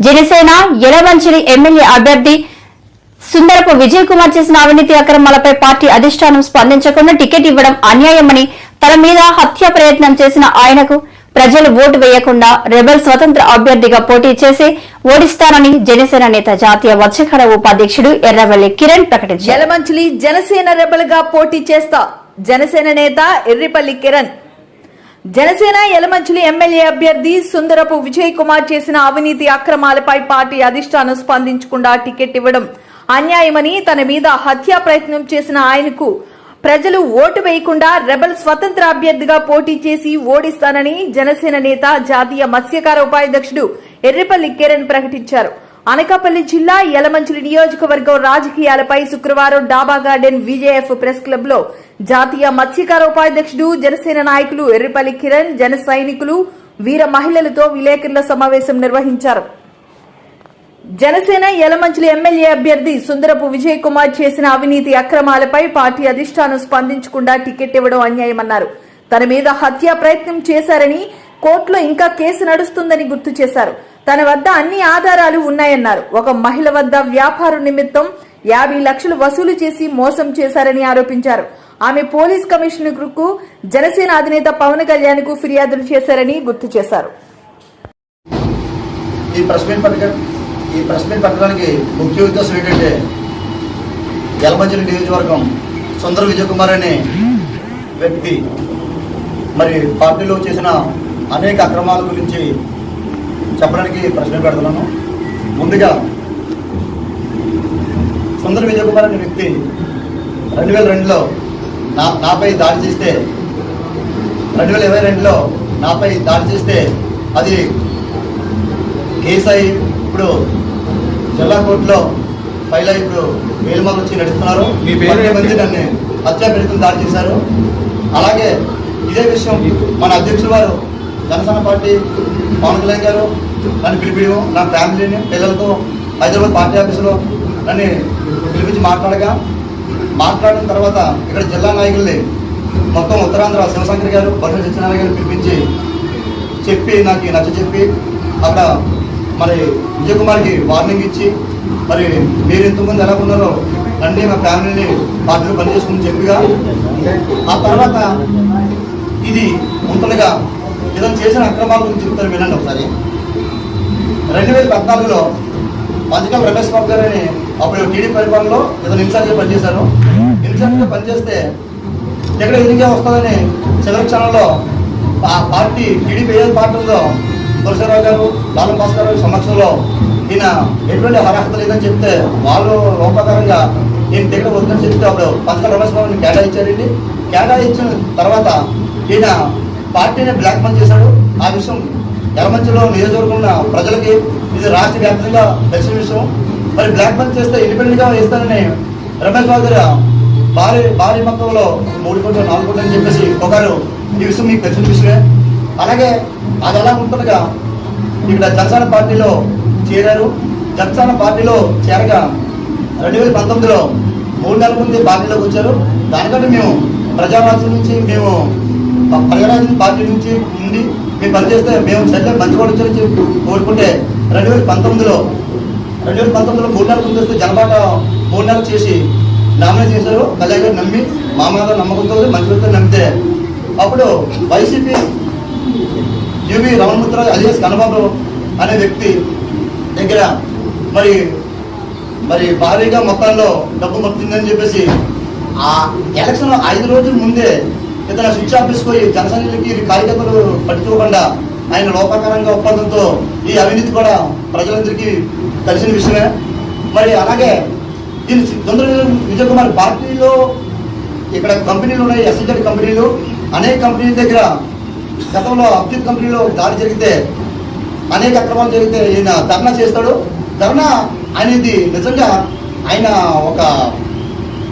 Janasena Yalamanchili MLA అభ్యర్థి సుందరపు విజయ్ కుమార్ చేసిన అవినీతి అక్రమాలపై పార్టీ అధిష్టానం స్పందించకుండా టికెట్ ఇవ్వడం అన్యాయమని తన మీద హత్య ప్రయత్నం చేసిన ఆయనకు ప్రజలు ఓటు వేయకుండా రెబల్ స్వతంత్ర అభ్యర్థిగా పోటీ చేసి ఓడిస్తానని జనసేన నేత జాతీయ మత్స్యకార ఉపాధ్యక్షుడు ఎర్రవల్లి కిరణ్ ప్రకటించారు. జలమంచిలి జనసేన రెబల్గా పోటీ చేస్తా జనసేన నేత ఎర్రిపల్లి కిరణ్. జనసేన యలమంచిలి ఎమ్మెల్యే అభ్యర్థి సుందరపు విజయ్ కుమార్ చేసిన అవినీతి అక్రమాలపై పార్టీ అధిష్టానం స్పందించకుండా టికెట్ ఇవ్వడం అన్యాయమని తన మీద హత్యా ప్రయత్నం చేసిన ఆయనకు ప్రజలు ఓటు వేయకుండా రెబల్ స్వతంత్ర అభ్యర్థిగా పోటీ చేసి ఓడిస్తానని జనసేన నేత జాతీయ మత్స్యకార ఉపాధ్యక్షుడు ఎర్రిపల్లి కిరణ్ ప్రకటించారు. అనకాపల్లి జిల్లా యలమంచిలి నియోజకవర్గం రాజకీయాలపై శుక్రవారం డాబా గార్డెన్ విజేఎఫ్ ప్రెస్ క్లబ్లో జాతీయ మత్స్యకార ఉపాధ్యక్షుడు జనసేన నాయకులు ఎర్రిపల్లి కిరణ్ జన సైనికులు వీర మహిళలతో విలేకరుల సమావేశం నిర్వహించారు. జనసేన యలమంచిలి ఎమ్మెల్యే అభ్యర్థి సుందరపు విజయ్ కుమార్ చేసిన అవినీతి అక్రమాలపై పార్టీ అధిష్టానం స్పందించకుండా టికెట్ ఇవ్వడం అన్యాయమన్నారు. తన మీద హత్యా ప్రయత్నం చేశారని కోర్టులో ఇంకా కేసు నడుస్తుందని గుర్తు చేశారు. తన వద్ద అన్ని ఆధారాలు ఉన్నాయన్నారు. ఒక మహిళ వద్ద వ్యాపారం నిమిత్తం యాభై లక్షలు వసూలు చేసి మోసం చేశారని ఆరోపించారు. ఆమె పోలీస్ కమిషనర్కు జనసేన అధినేత పవన్ కళ్యాణ్కు ఫిర్యాదులు చేశారని గుర్తు చేశారు. ఈ ప్రెస్ మీట్ ఈ ప్రెస్ మీట్ పట్టడానికి ముఖ్య ఉద్దేశం ఏంటంటే యలమంచిలి నియోజకవర్గం సుందర విజయ్ కుమార్ అనే వ్యక్తి మరి పార్టీలో చేసిన అనేక అక్రమాల గురించి చెప్పడానికి మీట్ పెడుతున్నాను. ముందుగా సుందర విజయ్ కుమార్ అనే వ్యక్తి రెండు వేల రెండులో నా నాపై దాడి చేస్తే రెండు వేల ఇరవై రెండులో నాపై దాడి చేస్తే అది కేసు ఇప్పుడు జిల్లా కోర్టులో ఫైల్ అయి ఇప్పుడు వేలుమాలు వచ్చి నడుస్తున్నారు? మంది నన్ను హత్యా ప్రయత్నం దాడి చేశారు. అలాగే ఇదే విషయం మన అధ్యక్షులు వారు జనసేన పార్టీ పవన్ కళ్యాణ్ గారు నన్ను పిలిపించడం నా ఫ్యామిలీని పిల్లలతో హైదరాబాద్ పార్టీ ఆఫీసులో నన్ను పిలిపించి మాట్లాడగా మాట్లాడిన తర్వాత ఇక్కడ జిల్లా నాయకుల్ని మొత్తం ఉత్తరాంధ్ర శివశంకర్ గారు బరువు సత్యనారాయణ గారు పిలిపించి చెప్పి నాకు నచ్చ చెప్పి అక్కడ మరి విజయ్ కుమార్కి వార్నింగ్ ఇచ్చి మరి మీరు ఎంతమంది ఎలా ఉన్నారో అన్నీ మా ఫ్యామిలీని పార్టీలో పనిచేసుకుని చెప్పిగా ఆ తర్వాత ఇది ఉంటుండగా ఇతను చేసిన అక్రమాల గురించి చెప్తాను వినండి ఒకసారి. రెండు వేల పద్నాలుగులో పంచకం రమేష్ బాబు గారు అని అప్పుడు టీడీ పరిపాలనలో ఇతను ఇన్ఛార్జ్గా పనిచేశారు. ఇన్ఛార్జ్గా పనిచేస్తే ఎక్కడ ఎన్నిక వస్తుందని చివరి క్షణంలో ఆ పార్టీ టీడీపీ ఏదైతే పార్టీ ఉందో తులసిరావు గారు లాలం భాస్కర్ గారి సమక్షంలో ఈయన ఎటువంటి అర్హత లేదని చెప్తే వాళ్ళు లోపకరంగా ఈయన దగ్గర వద్దని చెప్తే అప్పుడు పంచకం రమేష్ బాబుని కేటాయించారండి. కేటాయించిన తర్వాత ఈయన పార్టీని బ్లాక్ మెయిల్ చేశాడు. ఆ విషయం ఎలమంచిలో నియోజకవర్గం ఉన్న ప్రజలకి ఇది రాష్ట్ర వ్యాప్తంగా తెలిసిన విషయం. మరి బ్లాక్ మెయిల్ చేస్తే ఇండిపెండెంట్గా వేస్తానని రమేష్ బాబు గారు భారీ భారీ మొత్తంలో మూడు కోట్లు నాలుగు కోట్లు అని చెప్పేసి ఒకరు ఈ విషయం మీకు తెలిసిన విషయమే. అలాగే అది ఎలా ఉంటుండగా ఇక్కడ జనసేన పార్టీలో చేరారు. జనసేన పార్టీలో చేరగా రెండు వేల పంతొమ్మిదిలో మూడు నెలల ముందు పార్టీలోకి వచ్చారు. దానికంటే మేము ప్రజావాసం నుంచి మేము ప్రజారాజ్యం పార్టీ నుంచి ఉండి మేము పనిచేస్తే మేము సరిగ్గా మంచి కూడా కోరుకుంటే రెండు వేల పంతొమ్మిదిలో రెండు వేల పంతొమ్మిదిలో మూడు నెలల ముందు వస్తే జనపాట మూడు నెలలు చేసి నామినేట్ చేశారు. కళ్యాణ్ గారు నమ్మి మామగారు నమ్మకంతో మంచి నమ్మితే అప్పుడు YCP UV Ramanamudra alias Kannababu అనే వ్యక్తి దగ్గర మరి మరి భారీగా మొత్తాల్లో డబ్బు మొత్తుందని చెప్పేసి ఆ ఎలక్షన్ ఐదు రోజుల ముందే ఇతను స్విచ్ ఆఫ్ పోయి జనసైనికులకి కార్యకర్తలు పట్టించుకోకుండా ఆయన లోపకరంగా ఒప్పందంతో ఈ అవినీతి కూడా ప్రజలందరికీ తెలిసిన విషయమే. మరి అలాగే దీని చంద్ర విజయ్ కుమార్ పార్టీలో ఇక్కడ కంపెనీలు ఉన్నాయి ఎస్ఎస్ఆర్ కంపెనీలు. అనేక కంపెనీల దగ్గర గతంలో అబ్జిత్ కంపెనీలో దాడి జరిగితే అనేక అక్రమాలు జరిగితే ఈయన ధర్నా చేస్తాడు. ధర్నా అనేది నిజంగా ఆయన ఒక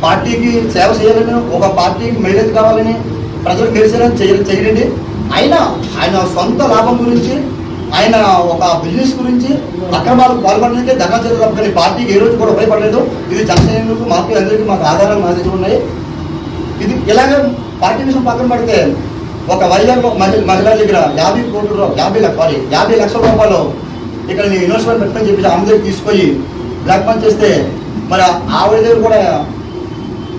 పార్టీకి సేవ చేయాలని ఒక పార్టీకి మైలేజ్ కావాలని ప్రజలకు తెలిసేలా చేయ చేయడండి ఆయన ఆయన సొంత లాభం గురించి ఆయన ఒక బిజినెస్ గురించి అక్రమాలకు పాల్పడడానికి ధర్నా చేస్తారు కానీ పార్టీకి ఏ రోజు కూడా ఉపయోగపడలేదు ఇది జనసైనికులకు మాకు అందరికీ మాకు ఆధారాలు మా దగ్గర ఉన్నాయి. ఇది ఇలాగే పార్టీ విషయం పక్కన పడితే ఒక వైజాగ్ మహిళ మహిళ దగ్గర యాభై కోట్ల రూ- యాభై లక్ష సారీ యాభై లక్షల రూపాయలు ఇక్కడ నేను ఇన్వెస్ట్మెంట్ పెట్టని చెప్పి ఆమె తీసుకొని బ్లాక్ మనీ చేస్తే మరి ఆవిడ దగ్గర కూడా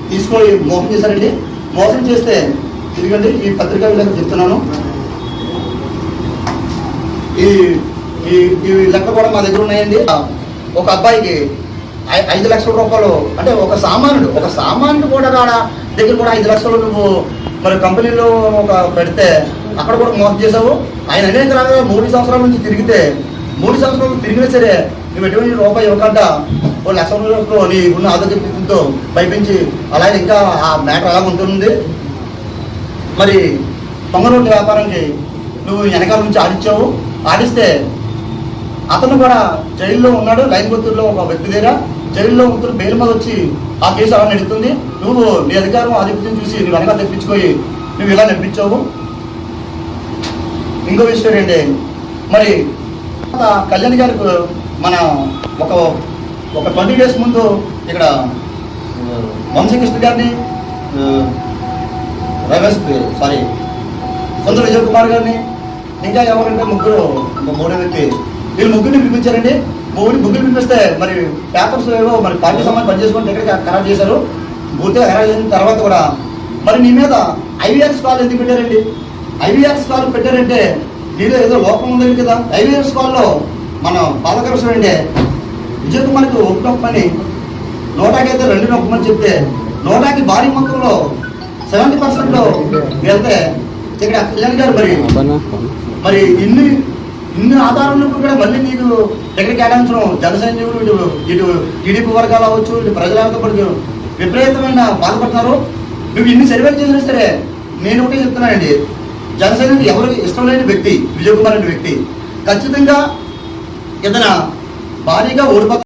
తీసుకొని మోసం చేశారండి. మోసం చేస్తే ఎందుకంటే ఈ పత్రికా విలేకరు చెప్తున్నాను. ఈ ఈ ఈ లెక్క కూడా మా దగ్గర ఉన్నాయండి. ఒక అబ్బాయికి ఐ- ఐదు లక్షల రూపాయలు అంటే ఒక సామాన్యుడు ఒక సామాన్యుడు కూడా రాడా దగ్గర కూడా ఐదు లక్షలు నువ్వు మరి కంపెనీలో ఒక పెడితే అక్కడ కూడా మోసం చేసావు ఆయన అనేక రకాల మూడు సంవత్సరాల నుంచి తిరిగితే మూడు సంవత్సరాలు తిరిగినా సరే నువ్వు ఎటువంటి రూపాయి ఇవ్వకుండా ఓ లక్ష రూపాయలు నీ ఉన్న ఆరోగ్య భయపించి అలాగే ఇంకా ఆ మ్యాటర్ అలా ఉంటుంది మరి పొంగరోడ్డు వ్యాపారానికి నువ్వు వెనకాల నుంచి ఆడిచ్చావు. ఆడిస్తే అతను కూడా జైల్లో ఉన్నాడు లైన్ గుర్తుల్లో ఒక వ్యక్తి దగ్గర. జైల్లో ఉంటున్న బెయిల్ మీద వచ్చి ఆ కేసు అలా నడుస్తుంది నువ్వు నీ అధికారం ఆధిపత్యం చూసి నువ్వు వెనకాల తెప్పించుకొని నువ్వు ఇలా నడిపించావు. ఇంకో విషయం ఏంటి? మరి కళ్యాణ్ గారికి మన ఒక ఒక ట్వంటీ డేస్ ముందు ఇక్కడ వంశకృష్ణ గారిని రమేష్ సారీ సొంత విజయ్ కుమార్ గారిని ఇంకా ఎవరంటే ముగ్గురు మూడో వ్యక్తి. వీళ్ళు ముగ్గురిని పిలిపించారండి. మూడు ముగ్గురు పిలిపిస్తే మరి పేపర్స్ ఏవో మరి పార్టీ సమాజం పనిచేసుకుని దగ్గర ఖరారు చేశారు. పూర్తిగా ఖరారు చేసిన తర్వాత కూడా మరి నీ మీద ఐవీఆర్ఎస్ కాల్ ఎందుకు పెట్టారండి? ఐవీఆర్ఎస్ కాల్ పెట్టారంటే నీలో ఏదో లోపం ఉంది కదా? ఐవీఆర్ఎస్ కాల్లో మన బాలకృష్ణ అంటే విజయ్ కుమార్కి ఒక నొప్పని నోటాకి అయితే రెండు నొప్పమని చెప్తే నోటాకి భారీ మొత్తంలో సెవెంటీ పర్సెంట్ వెళ్తే ఇక్కడ కళ్యాణ్ గారు మరి. మరి ఇన్ని ఇన్ని ఆధారాలు కూడా మళ్ళీ నీకు ఎక్కడ కేటాయించడం జన ఇటు ఇటు టీడీపీ వర్గాలు అవ్వచ్చు ఇటు ప్రజలంతా విపరీతమైన బాధపడుతున్నారు. నువ్వు ఇన్ని సర్వేలు చేసినా సరే నేను ఒకటే చెప్తున్నానండి. జనసేన ఎవరు ఇష్టం లేని వ్యక్తి విజయ్ కుమార్ అనే వ్యక్తి ఖచ్చితంగా ఇతను భారీగా ఓడిపోతారు.